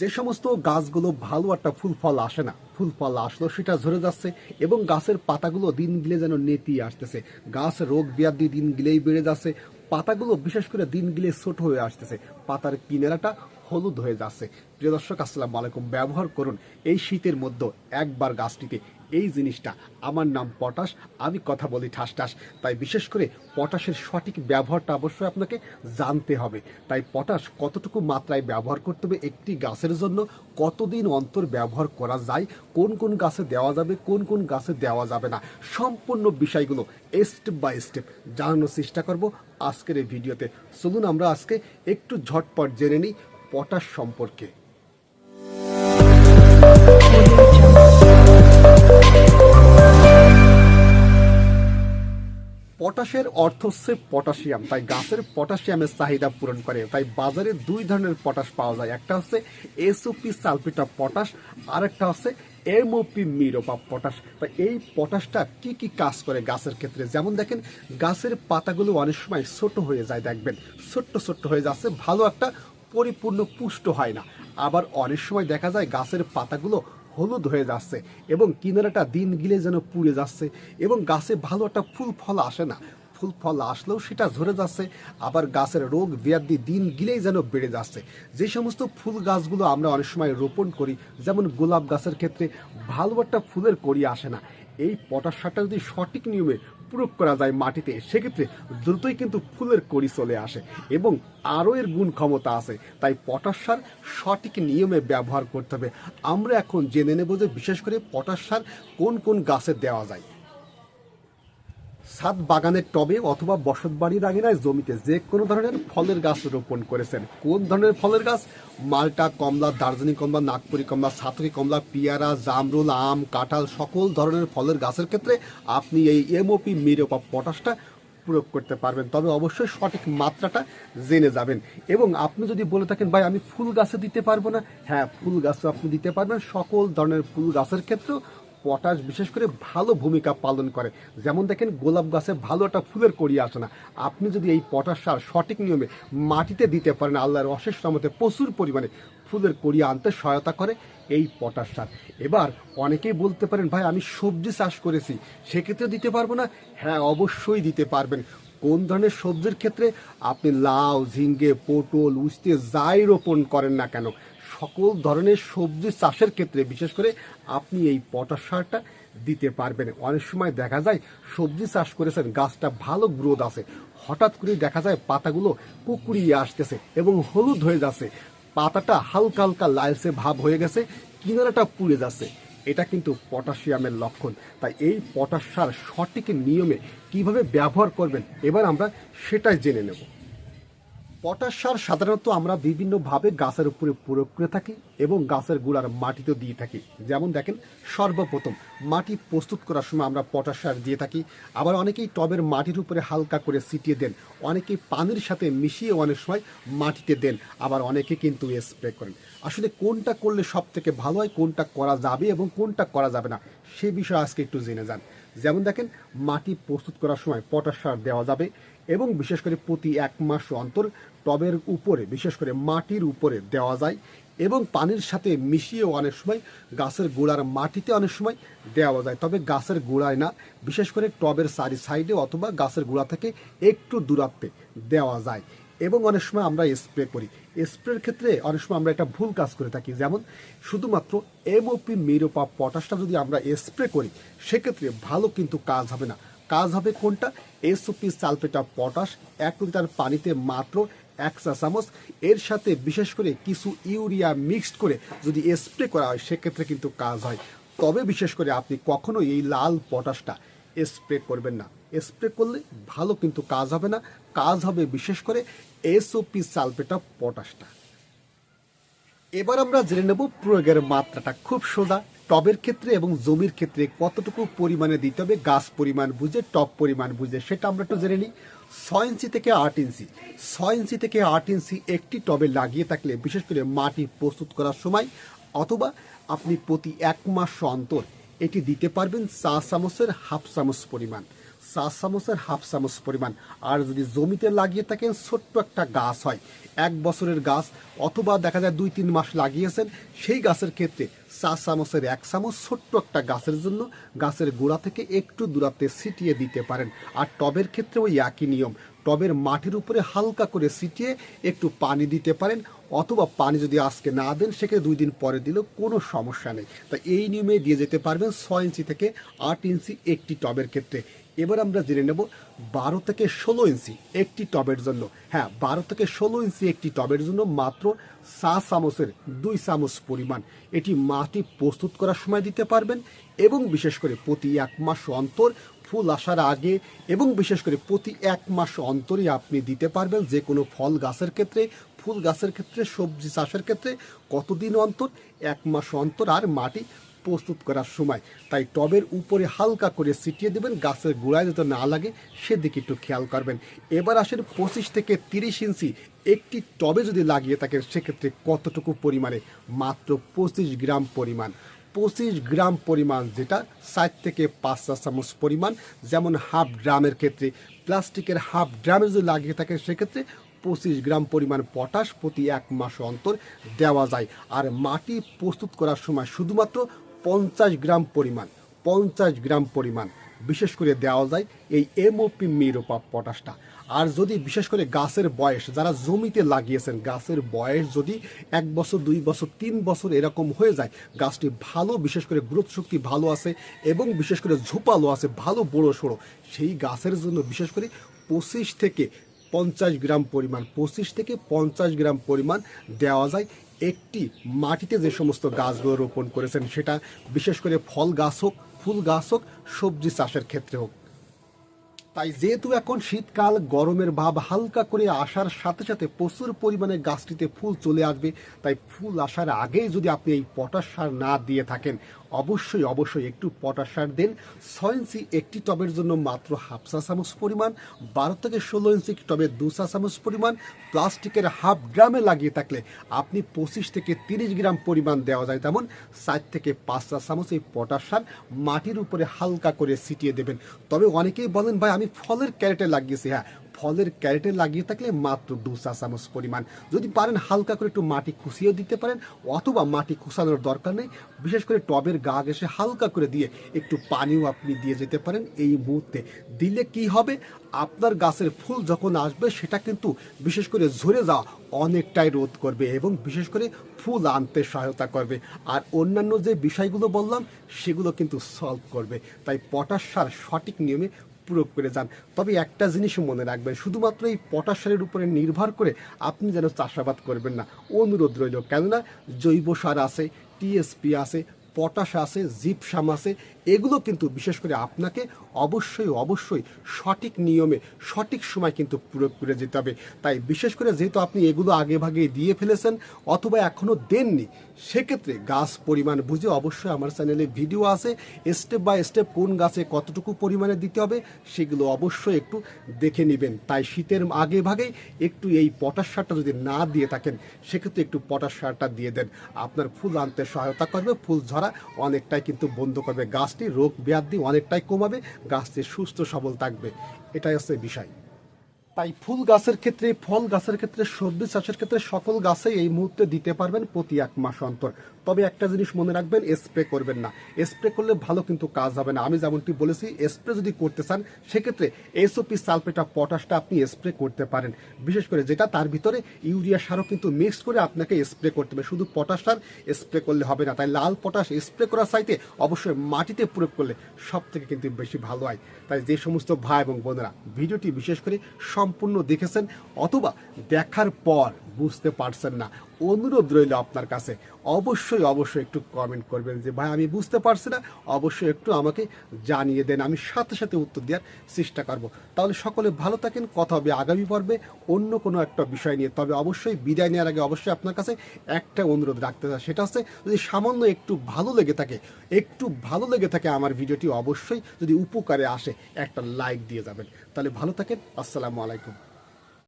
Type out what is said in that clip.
যে সমস্ত গাছগুলো ভালো একটা ফুল ফল আসে না, ফুল ফল আসলো, সেটা ঝরে যাচ্ছে এবং গাছের পাতাগুলো দিন গিলে যেন নেতিয়ে আসতেছে। গাছ রোগ ব্যাধি দিন গিলেই বেড়ে যাচ্ছে, পাতাগুলো বিশেষ করে দিন গিলে ছোট হয়ে আসতেছে, পাতার কিনারাটা হলুদ হয়ে যাচ্ছে। প্রিয় দর্শক, আসসালাম আলাইকুম। ব্যবহার করুন এই শীতের মধ্যে একবার গাছটিতে এই জিনিসটা। আমার নাম পটাশ, আমি কথা বলি ঠাস ঠাস। তাই বিশেষ করে পটাশের সঠিক ব্যবহারটা অবশ্যই আপনাকে জানতে হবে। তাই পটাশ কতটুকু মাত্রায় ব্যবহার করতে হবে একটি গাছের জন্য, কতদিন অন্তর ব্যবহার করা যায়, কোন কোন গাছে দেওয়া যাবে, কোন কোন গাছে দেওয়া যাবে না, সম্পূর্ণ বিষয়গুলো স্টেপ বাই স্টেপ জানানোর চেষ্টা করব আজকের এই ভিডিওতে। চলুন আমরা আজকে একটু ঝটপট জেনে নিই পটাশ সম্পর্কে। পটাশের অর্থ হচ্ছে পটাশিয়াম। তাই গাছের পটাশিয়ামের চাহিদা পূরণ করে। তাই বাজারে দুই ধরনের পটাশ পাওয়া যায়। একটা হচ্ছে এসওপি সালফেট অফ পটাশ আর একটা হচ্ছে এমওপি মিরোপা পটাশ। তাই এই পটাশটা কি কি কাজ করে গাছের ক্ষেত্রে? যেমন দেখেন, গাছের পাতাগুলো অনেক সময় ছোট হয়ে যায়, দেখবেন। ছোট্ট ছোট্ট হয়ে যাচ্ছে, ভালো একটা পরিপূর্ণ পুষ্ট হয় না। আবার অনেক সময় দেখা যায় গাছের পাতাগুলো হলুদ হয়ে যাচ্ছে এবং কিনারাটা দিন গিলে যেন পুড়ে যাচ্ছে এবং গাছে ভালো একটা ফুল ফল আসে না। ফুল ফল আসলেও সেটা ঝরে যাচ্ছে, আবার গাছের রোগ ব্যাধি দিন গিলেই যেন বেড়ে যাচ্ছে। যে সমস্ত ফুল গাছগুলো আমরা অনেক সময় রোপণ করি, যেমন গোলাপ গাছের ক্ষেত্রে ভালো একটা ফুলের করি আসে না। এই পটাশ সারটা যদি সঠিক নিয়মে প্রয়োগ করা যায় মাটিতে, সেক্ষেত্রে দ্রুতই কিন্তু ফুলের কড়ি চলে আসে এবং আরও এর গুণ ক্ষমতা আছে। তাই পটাশ সার সঠিক নিয়মে ব্যবহার করতে হবে। আমরা এখন জেনে নেব যে বিশেষ করে পটাশ সার কোন কোন গাছে দেওয়া যায়। ছাদ বাগানের টবে অথবা বসত বাড়ির আঙিনায় জমিতে যে কোনো ধরনের ফলের গাছ রোপণ করেছেন। কোন ধরনের ফলের গাছ? মালটা, কমলা, দার্জিলিং কমলা, নাগপুরি কমলা সাতরি কমলা, পিয়ারা, জামরুল, আম, কাঁঠাল, সকল ধরনের ফলের গাছের ক্ষেত্রে আপনি এই এমওপি মিরোপা পটাশটা প্রয়োগ করতে পারবেন। তবে অবশ্যই সঠিক মাত্রাটা জেনে যাবেন। এবং আপনি যদি বলে থাকেন, ভাই, আমি ফুল গাছে দিতে পারব না। হ্যাঁ ফুল গাছও আপনি দিতে পারবেন। সকল ধরনের ফুল গাছের ক্ষেত্রেও পটাশ বিশেষ করে ভালো ভূমিকা পালন করে। যেমন দেখেন, গোলাপ গাছে ভালো একটা ফুলের কড়ি আসে না। আপনি যদি এই পটাশ সার সঠিক নিয়মে মাটিতে দিতে পারেন, আল্লাহর অশেষ রহমতে প্রচুর পরিমাণে ফুলের কড়ি আনতে সহায়তা করে এই পটাশ সার। এবার অনেকেই বলতে পারেন, ভাই, আমি সবজি চাষ করেছি সেক্ষেত্রে দিতে পারব না? হ্যাঁ অবশ্যই দিতে পারবেন। কোন ধরনের সবজির ক্ষেত্রে আপনি লাউ, ঝিঙ্গে, পটল, উস্তে যাই রোপণ করেন না কেন? সকল ধরনের সবজি চাষের ক্ষেত্রে, বিশেষ করে আপনি এই পটাশ সারটা দিতে পারবেন। অনেক সময় দেখা যায় সবজি চাষ করেছেন, গাছটা ভালো গ্রোথ আছে, হঠাৎ করে দেখা যায় পাতাগুলো কুকুরিয়ে আসতেছে এবং হলুদ হয়ে যাচ্ছে। পাতাটা হালকা হালকা লালচে ভাব হয়ে গেছে, কিনারাটা পুড়ে যাচ্ছে। এটা কিন্তু পটাশিয়ামের লক্ষণ। তাই এই পটাশ সার সঠিক নিয়মে কীভাবে ব্যবহার করবেন, এবার আমরা সেটাই জেনে নেব। পটাশ সার সাধারণত আমরা বিভিন্নভাবে গাছের উপরে প্রয়োগ করে থাকি এবং গাছের গুঁড়ার মাটিতেও দিয়ে থাকি। যেমন দেখেন, সর্বপ্রথম মাটি প্রস্তুত করার সময় আমরা পটাশ সার দিয়ে থাকি। আবার অনেকেই টবের মাটির উপরে হালকা করে ছিটিয়ে দেন। অনেকেই পানির সাথে মিশিয়ে অনেক সময় মাটিতে দেন। আবার অনেকে কিন্তু স্প্রে করেন। আসলে কোনটা করলে সব থেকে ভালো হয়, কোনটা করা যাবে এবং কোনটা করা যাবে না, সে বিষয়ে আজকে একটু জেনে যান। যেমন দেখেন, মাটি প্রস্তুত করার সময় পটাশ সার দেওয়া যাবে এবং বিশেষ করে প্রতি এক মাস অন্তর টবের উপরে, বিশেষ করে মাটির উপরে দেওয়া যায় এবং পানির সাথে মিশিয়েও অনেক সময় গাছের গোড়ার মাটিতে অনেক সময় দেওয়া যায়। তবে গাছের গোড়ায় না, বিশেষ করে টবের চারি সাইডে অথবা গাছের গোড়া থেকে একটু দূরত্বে দেওয়া যায়। এবং অনেক সময় আমরা স্প্রে করি। স্প্রের ক্ষেত্রে অনেক সময় আমরা একটা ভুল কাজ করে থাকি। যেমন, শুধুমাত্র এমওপি মিরোপা পটাশটা যদি আমরা স্প্রে করি, সেক্ষেত্রে ভালো কিন্তু কাজ হবে না। কাজ হবে কোনটা? এসওপি সালফেট পটাশ এক লিটার পানিতে মাত্র এক চা চামচ। এর সাথে বিশেষ করে কিছু ইউরিয়া মিক্সড করে যদি স্প্রে করা হয়, সেক্ষেত্রে কিন্তু কাজ হয়। তবে বিশেষ করে আপনি কখনো এই লাল পটাশটা স্প্রে করবেন না। স্প্রে করলে ভালো কিন্তু কাজ হবে না। কাজ হবে বিশেষ করে এসওপি সালফেট অফ পটাশটা। এবার আমরা জেনে নেব প্রয়োগের মাত্রাটা। খুব সোজা, টবের ক্ষেত্রে এবং জমির ক্ষেত্রে কতটুকু পরিমাণে দিতে হবে, গাছ পরিমাণ বুঝে, টব পরিমাণ বুঝে, সেটা আমরা একটু জেনে নিই। ছয় ইঞ্চি থেকে আট ইঞ্চি। ছয় ইঞ্চি থেকে আট ইঞ্চি একটি টবে লাগিয়ে থাকলে, বিশেষ করে মাটি প্রস্তুত করার সময়, অথবা আপনি প্রতি এক মাস অন্তর এটি দিতে পারবেন চা চামচের হাফ চামচ পরিমাণ। চা চা চামচের হাফ চামচ পরিমাণ। আর যদি জমিতে লাগিয়ে থাকেন, ছোট্ট একটা গাছ হয়। এক বছরের গাছ অথবা দেখা যায় দুই, তিন মাস লাগিয়েছেন, সেই গাছের ক্ষেত্রে চা চামচের এক চামচ ছোট্ট একটা গাছের জন্য গাছের গোড়া থেকে একটু দূরাতে ছিটিয়ে দিতে পারেন। আর টবের ক্ষেত্রে ওই একই নিয়ম। টবের মাটির উপরে হালকা করে ছিটিয়ে একটু পানি দিতে পারেন। অথবা পানি যদি আজকে না দেন, সেক্ষেত্রে দুই দিন পরে দিলেও কোনো সমস্যা নেই। তা এই নিয়মে দিয়ে যেতে পারবেন ছয় ইঞ্চি থেকে আট ইঞ্চি একটি টবের ক্ষেত্রে। এবার আমরা জেনে নেব বারো থেকে ষোলো ইঞ্চি একটি টবের জন্য। হ্যাঁ বারো থেকে ষোলো ইঞ্চি একটি টবের জন্য মাত্র চা চামচের দুই চামচ পরিমাণ। এটি মাটি প্রস্তুত করার সময় দিতে পারবেন এবং বিশেষ করে প্রতি এক মাস অন্তর ফুল আসার আগে এবং বিশেষ করে প্রতি এক মাস অন্তরই আপনি দিতে পারবেন যে কোনো ফল গাছের ক্ষেত্রে। ফুল গাছের ক্ষেত্রে, সবজি চাষের ক্ষেত্রে কতদিন অন্তর? এক মাস অন্তর আর মাটি প্রস্তুত করার সময়। তাই টবের উপরে হালকা করে ছিটিয়ে দেবেন, গাছের গোড়ায় যাতে না লাগে, সেদিকে একটু খেয়াল করবেন। এবার আসেন পঁচিশ থেকে তিরিশ ইঞ্চি একটি টবে যদি লাগিয়ে থাকেন, সেক্ষেত্রে কতটুকু পরিমাণে? মাত্র পঁচিশ গ্রাম পরিমাণ। পঁচিশ গ্রাম পরিমাণ যেটা, ষাট থেকে পাঁচ চা চামচ পরিমাণ, যেমন হাফ ড্রামের ক্ষেত্রে। প্লাস্টিকের হাফ ড্রামে যদি লাগিয়ে থাকেন, সেক্ষেত্রে পঁচিশ গ্রাম পরিমাণ পটাশ প্রতি এক মাস অন্তর দেওয়া যায়। আর মাটি প্রস্তুত করার সময় শুধুমাত্র পঞ্চাশ গ্রাম পরিমাণ, পঞ্চাশ গ্রাম পরিমাণ বিশেষ করে দেওয়া যায় এই এমওপি মিরোপা পটাশটা। আর যদি বিশেষ করে গাছের বয়স, যারা জমিতে লাগিয়েছেন, গাছের বয়স যদি এক বছর, দুই বছর, তিন বছর এরকম হয়ে যায়, গাছটি ভালো, বিশেষ করে গ্রোথ শক্তি ভালো আছে এবং বিশেষ করে ঝোপালো আছে, ভালো বড়ো সড়ো সেই গাছের জন্য বিশেষ করে পঁচিশ থেকে পঞ্চাশ গ্রাম পরিমাণ, পঁচিশ থেকে পঞ্চাশ গ্রাম পরিমাণ দেওয়া যায়। একটি মাটিতে যে সমস্ত গাছগুলো রোপণ করেছেন, সেটা বিশেষ করে ফল গাছ হোক, ফুল গাছ হোক, সবজি চাষের ক্ষেত্রে হোক। তাই যেহেতু এখন শীতকাল, গরমের ভাব হালকা করে আসার সাথে সাথে প্রচুর পরিমাণে গাছটিতে ফুল চলে আসবে, তাই ফুল আসার আগেই যদি আপনি এই পটাশ সার না দিয়ে থাকেন অবশ্যই অবশ্যই একটু পটাশ সার দেন। ছয় ইঞ্চি একটি টবের জন্য মাত্র হাফ চা চামচ পরিমাণ, বারো থেকে ষোলো ইঞ্চি টবে দু চা চামচ পরিমাণ, প্লাস্টিকের হাফ গ্রামে লাগিয়ে থাকলে আপনি পঁচিশ থেকে তিরিশ গ্রাম পরিমাণ দেওয়া যায় তেমন। চার থেকে পাঁচ চা চামচ এই পটাশ সার মাটির উপরে হালকা করে ছিটিয়ে দেবেন। তবে অনেকেই বলেন, ভাই, আমি ফলের ক্যারেটে লাগিয়েছি। হ্যাঁ ফলের ক্যারেটে লাগিয়ে থাকলে মাত্র দু চা চামচ পরিমাণ। যদি পারেন হালকা করে একটু মাটি খুশিয়ে দিতে পারেন, অথবা মাটি খুশানোর দরকার নেই। বিশেষ করে টবের গা ঘেসে হালকা করে দিয়ে একটু পানিও আপনি দিয়ে যেতে পারেন এই মুহূর্তে। দিলে কি হবে? আপনার গাছের ফুল যখন আসবে, সেটা কিন্তু বিশেষ করে ঝরে যাওয়া অনেকটাই রোধ করবে এবং বিশেষ করে ফুল আনতে সহায়তা করবে। আর অন্যান্য যে বিষয়গুলো বললাম, সেগুলো কিন্তু সলভ করবে। তাই পটাশ সার সঠিক নিয়মে প্রয়োগ করে যান। তবে একটা জিনিস মনে রাখবেন, শুধুমাত্র এই পটাশ সারের উপরে নির্ভর করে আপনি যেন চাষাবাদ করবেন না। অনুরোধ রইল, কেননা জৈব সার আছে, টিএসপি আছে, পটাশ আছে, জিপসাম আছে এগুলো কিন্তু বিশেষ করে আপনাকে অবশ্যই অবশ্যই সঠিক নিয়মে, সঠিক সময় কিন্তু প্রয়োগ করে যেতে হবে। তাই বিশেষ করে যেহেতু আপনি এগুলো আগে ভাগে দিয়ে ফেলেছেন অথবা এখনও দেননি, সেক্ষেত্রে গাছ পরিমাণ বুঝে অবশ্যই আমার চ্যানেলে ভিডিও আছে, স্টেপ বাই স্টেপ কোন গাছে কতটুকু পরিমাণে দিতে হবে সেগুলো অবশ্যই একটু দেখে নেবেন। তাই শীতের আগে ভাগেই একটু এই পটাশ সারটা যদি না দিয়ে থাকেন, সেক্ষেত্রে একটু পটাশ সারটা দিয়ে দেন। আপনার ফুল আনতে সহায়তা করবে, ফুল ঝরা অনেকটাই কিন্তু বন্ধ করবে গাছটি রোগ ব্যাধি অনেকটাই কমাবে, গাছটি সুস্থ, সবল থাকবে। এটাই হচ্ছে বিষয়। তাই ফুল গাছের ক্ষেত্রে, ফল গাছের ক্ষেত্রে, সবজি চাষের ক্ষেত্রে সকল গাছে এই মুহূর্তে দিতে পারবেন প্রতি এক মাস অন্তর। তবে একটা জিনিস মনে রাখবেন স্প্রে করবেন না। স্প্রে করলে ভালো কিন্তু কাজ হবে না। আমি যেমনটি বলেছি স্প্রে যদি করতে চান, সেক্ষেত্রে এসওপি সালফেট পটাশটা আপনি স্প্রে করতে পারেন। বিশেষ করে যেটা তার ভিতরে ইউরিয়া সারও কিন্তু মিক্স করে আপনাকে স্প্রে করতে হবে। শুধু পটাশ স্প্রে করলে হবে না। তাই লাল পটাশ স্প্রে করার চাইতে অবশ্যই মাটিতে প্রয়োগ করলে সব থেকে কিন্তু বেশি ভালো হয়। তাই যে সমস্ত ভাই এবং বোনেরা ভিডিওটি বিশেষ করে সম্পূর্ণ দেখেছেন, অথবা দেখার পর বুঝতে পারছেন না। অনুরোধ রইল আপনার কাছে। অবশ্যই অবশ্যই একটু কমেন্ট করবেন যে, ভাই, আমি বুঝতে পারছি না। অবশ্যই একটু আমাকে জানিয়ে দেন। আমি সাথে সাথে উত্তর দেওয়ার চেষ্টা করব। তাহলে সকলে ভালো থাকেন। কথা হবে আগামী পর্বে অন্য কোনো একটা বিষয় নিয়ে। তবে অবশ্যই বিদায় নেওয়ার আগে অবশ্যই আপনার কাছে একটা অনুরোধ রাখতে চাই। সেটা হচ্ছে, যদি সামান্য একটু ভালো লেগে থাকে, একটু ভালো লেগে থাকে আমার ভিডিওটি, অবশ্যই যদি উপকারে আসে, একটা লাইক দিয়ে যাবেন। তাহলে ভালো থাকেন। আসসালামু আলাইকুম।